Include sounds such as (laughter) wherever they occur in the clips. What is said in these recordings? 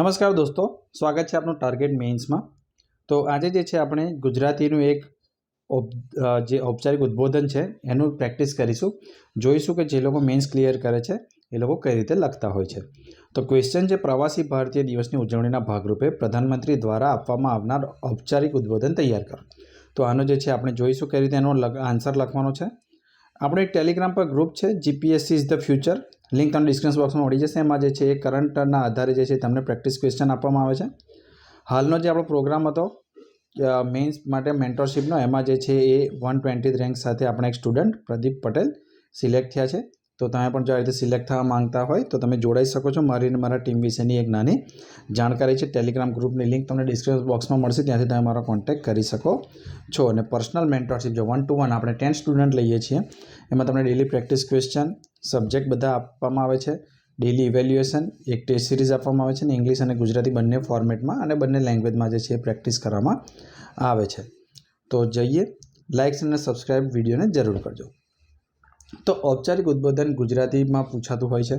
નમસ્કાર દોસ્તો, સ્વાગત છે આપનું ટાર્ગેટ મેઇન્સમાં તો આજે જે છે આપણે ગુજરાતીનું એક જે ઔપચારિક ઉદ્બોધન છે, એનું પ્રેક્ટિસ કરીશું. જોઈશું કે જે લોકો મેઇન્સ ક્લિયર કરે છે, એ લોકો કઈ રીતે લખતા હોય છે. તો ક્વેશ્ચન છે પ્રવાસી ભારતીય દિવસની ઉજવણીના ભાગરૂપે પ્રધાનમંત્રી દ્વારા આપવામાં આવનાર ઔપચારિક ઉદ્બોધન તૈયાર કરો. તો આનો જે છે, આપણે જોઈશું કઈ રીતે એનો આન્સર લખવાનો છે. આપણો એક ટેલિગ્રામ પર ગ્રુપ છે GPSC is the future link તમને ડિસ્ક્રિપ્શન બોક્સમાં મળી જશે. એમાં જે છે એ કરંટના આધારે જે છે તમને પ્રેક્ટિસ ક્વેશ્ચન આપવામાં આવે છે. હાલનો જે આપણો પ્રોગ્રામ હતો મેઇન્સ માટે મેન્ટરશિપનો, એમાં જે છે એ વન ટ્વેન્ટી રેન્ક સાથે આપણા એક સ્ટુડન્ટ પ્રદીપ પટેલ સિલેક્ટ થયા છે. તો તમે પણ જો આ રીતે સિલેક્ટ થવા માંગતા હોય, તો તમે જોડાઈ શકો છો. મારી અને મારા ટીમ વિશેની એક નાની જાણકારી છે. ટેલિગ્રામ ગ્રુપની લિંક તમને ડિસ્ક્રિપ્શન બોક્સમાં મળશે. ત્યાંથી તમે મારો કોન્ટેક્ટ કરી શકો છો. અને પર્સનલ મેન્ટરશિપ, જો વન ટુ વન આપણે ટેન સ્ટુડન્ટ લઈએ છીએ એમાં તમને ડેલી પ્રેક્ટિસ ક્વેશ્ચન સબ્જેક્ટ બધા આપવામાં આવે છે. ડેલી ઇવેલ્યુએશન એક ટેસ્ટ સિરીઝ આપવામાં આવે છે અને ઇંગ્લિશ અને ગુજરાતી બંને ફોર્મેટમાં અને બંને લેંગ્વેજમાં જે છે એ પ્રેક્ટિસ કરવામાં આવે છે. તો જઈએ. લાઇક્સ અને સબસ્ક્રાઇબ વિડીયોને જરૂર કરજો. તો ઔપચારિક ઉદ્બોધન ગુજરાતીમાં પૂછાતું હોય છે.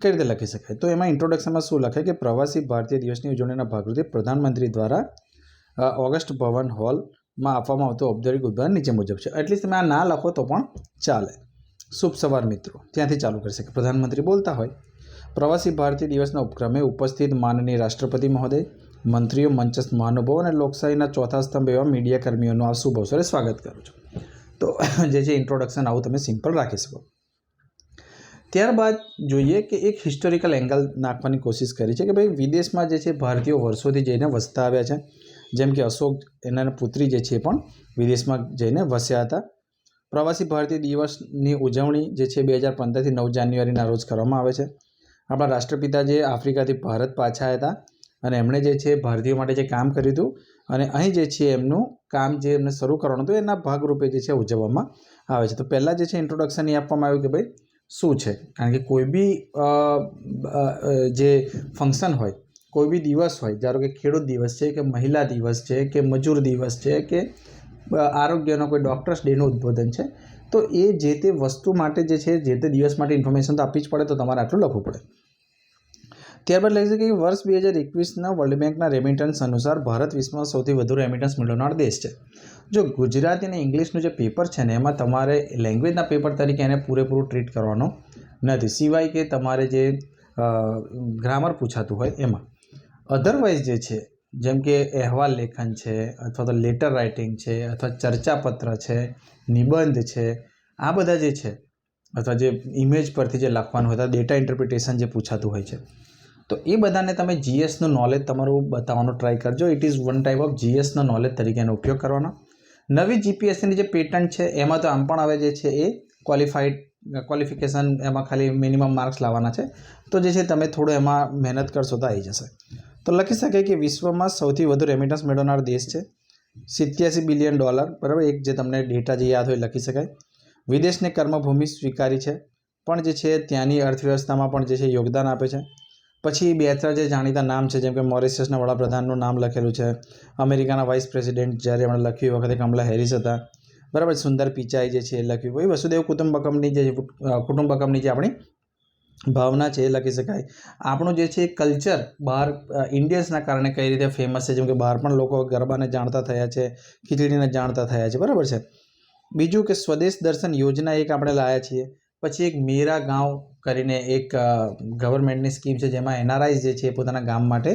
કઈ રીતે લખી શકાય? તો એમાં ઇન્ટ્રોડક્શનમાં શું લખે કે પ્રવાસી ભારતીય દિવસની ઉજવણીના ભાગરૂપે પ્રધાનમંત્રી દ્વારા ઓગસ્ટ ભવન હોલમાં આપવામાં આવતો ઔપચારિક ઉદ્બોધન નીચે મુજબ છે. એટલીસ્ટ તમે આ ના લખો તો પણ ચાલે. શુભ સવાર મિત્રો. ત્યાંથી ચાલુ કરી શકે. પ્રધાનમંત્રી બોલતા હોય, પ્રવાસી ભારતીય દિવસના ઉપક્રમે ઉપસ્થિત માનનીય રાષ્ટ્રપતિ મહોદય, મંત્રીઓ, મંચસ્થ મહાનુભાવો અને લોકશાહીના ચોથા સ્તંભ એવા મીડિયા કર્મીઓનું આ શુભ અવસરે સ્વાગત કરું છું. તો (laughs) જે છે ઇન્ટ્રોડક્શન આવું તમે સિમ્પલ રાખી શકો. ત્યારબાદ જોઈએ કે એક હિસ્ટોરિકલ એંગલ નાખવાની કોશિશ કરી છે કે ભાઈ વિદેશમાં જે છે ભારતીયો વર્ષોથી જઈને વસતા આવ્યા છે. જેમ કે અશોક એના પુત્રી જે છે પણ વિદેશમાં જઈને વસ્યા હતા. પ્રવાસી ભારતીય દિવસની ઉજવણી જે છે બે હજાર પંદરથી નવ જાન્યુઆરીના રોજ કરવામાં આવે છે. આપણા રાષ્ટ્રપિતા જે આફ્રિકાથી ભારત પાછા હતા અને એમણે જે છે ભારતીયો માટે જે કામ કર્યું હતું અને અહીં જે છે એમનું કામ જે એમને શરૂ કરવાનું હતું એના ભાગરૂપે જે છે ઉજવવામાં આવે છે. તો પહેલાં જે છે ઇન્ટ્રોડક્શન એ આપવામાં આવ્યું કે ભાઈ શું છે? કારણ કે કોઈ બી જે ફંક્શન હોય કોઈ બી દિવસ હોય, ધારો કે ખેડૂત દિવસ છે કે મહિલા દિવસ છે કે મજૂર દિવસ છે કે આરોગ્યનો કોઈ ડૉક્ટર્સ ડેનું ઉદ્બોધન છે, તો એ જે તે વસ્તુ માટે જે છે, જે તે દિવસ માટે ઇન્ફોર્મેશન તો આપવી જ પડે, તો તમારે આટલું લખવું પડે. ત્યારબાદ લખી છે કે વર્ષ બે હજાર એકવીસના વર્લ્ડ બેંકના રેમિટન્સ અનુસાર ભારત વિશ્વમાં સૌથી વધુ રેમિટન્સ મેળવનાર દેશ છે. જો ગુજરાતી અને ઇંગ્લિશનું જે પેપર છે ને, એમાં તમારે લેંગ્વેજના પેપર તરીકે એને પૂરેપૂરું ટ્રીટ કરવાનું નથી. સિવાય કે તમારે જે ગ્રામર પૂછાતું હોય એમાં. અધરવાઇઝ જે છે, જેમ કે અહેવાલ લેખન છે, અથવા તો લેટર રાઇટિંગ છે, અથવા ચર્ચાપત્ર છે, નિબંધ છે, આ બધા જે છે, અથવા જે ઇમેજ પરથી જે લખવાનું હોય ડેટા ઇન્ટરપ્રિટેશન જે પૂછાતું હોય છે. તો એ બધાને તમે જીએસનું નોલેજ તમારું બતાવવાનો ટ્રાય કરજો. It is one type of જીએસનો knowledge તરીકે એનો ઉપયોગ કરવાનો. નવી જીપીએસસીની જે પેટન્ટ છે, એમાં તો આમ પણ આવે જે છે એ ક્વોલિફાઈડ ક્વોલિફિકેશન એમાં ખાલી મિનિમમ માર્ક્સ લાવવાના છે. તો જે છે, તમે થોડું એમાં મહેનત કરશો તો આવી જશે. તો લખી શકાય કે વિશ્વમાં સૌથી વધુ રેમિટન્સ મેળવનાર દેશ છે. સિત્યાસી બિલિયન ડોલર બરાબર? એક જે તમને ડેટા જે યાદ હોય લખી શકાય. વિદેશને કર્મભૂમિ સ્વીકારી છે. પણ જે છે, ત્યાંની અર્થવ્યવસ્થામાં પણ જે છે, યોગદાન આપે છે. પછી બે ત્રણ જે જાણીતા નામ છે, જેમ કે મોરિશિયસના વડાપ્રધાનનું નામ લખેલું છે. અમેરિકાના વાઇસ પ્રેસિડેન્ટ જ્યારે એમણે લખ્યું વખતે કમલા હેરિસ હતા. બરાબર? સુંદર પિચાઈ જે છે એ લખ્યું. એ વસુદેવ કુટુંબકમની જે કુટુંબકમની જે આપણી ભાવના છે એ લખી શકાય. આપણું જે છે કલ્ચર બહાર ઇન્ડિયન્સના કારણે કઈ રીતે ફેમસ છે? જેમ કે બહાર પણ લોકો ગરબાને જાણતા થયા છે, ખીચડીને જાણતા થયા છે, બરાબર છે? બીજું કે સ્વદેશ દર્શન યોજના એક આપણે લાયા છીએ. પછી એક મેરા ગાંવ કરીને એક ગવર્મેન્ટની સ્કીમ છે જેમાં એનઆરઆઈ જે છે એ પોતાના ગામ માટે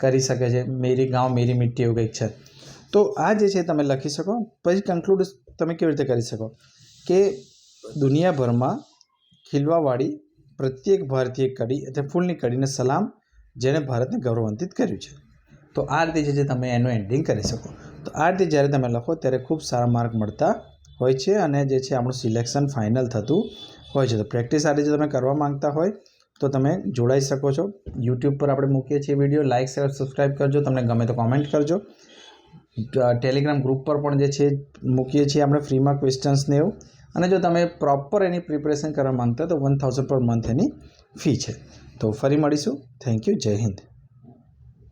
કરી શકે છે. મેરી ગાંવ, મેરી મિટ્ટી એવું કંઈક છે. તો આ જે છે તમે લખી શકો. પછી કન્ક્લુડ તમે કેવી રીતે કરી શકો? કે દુનિયાભરમાં ખીલવાવાળી પ્રત્યેક ભારતીય કડી એટલે ફૂલની કડીને સલામ જેણે ભારતને ગૌરવાન્વિત કર્યું છે. તો આ રીતે જે તમે એનું એન્ડિંગ કરી શકો. તો આ રીતે જ્યારે તમે લખો ત્યારે ખૂબ સારા માર્ક મળતા હોય છે અને જે છે આપણું સિલેક્શન ફાઇનલ થતું હોય છે. તો પ્રેક્ટિસ આ રીતે તમે કરવા માંગતા હોય તો તમે જોડાઈ શકો છો. યુટ્યુબ પર આપણે મૂકીએ છીએ વીડિયો લાઇક શેર સબસ્ક્રાઈબ કરજો. તમને ગમે તો કોમેન્ટ કરજો. ટેલિગ્રામ ગ્રુપ પર પણ જે છે મૂકીએ છીએ આપણે. ફ્રીમાં ક્વેશ્ચન્સને એવું. અને જો તમે પ્રોપર એની પ્રિપરેશન કરવા માંગતા તો વન થાઉઝન્ડ પર મંથ એની ફી છે. તો ફરી મળીશું. થેન્ક યુ જય હિન્દ.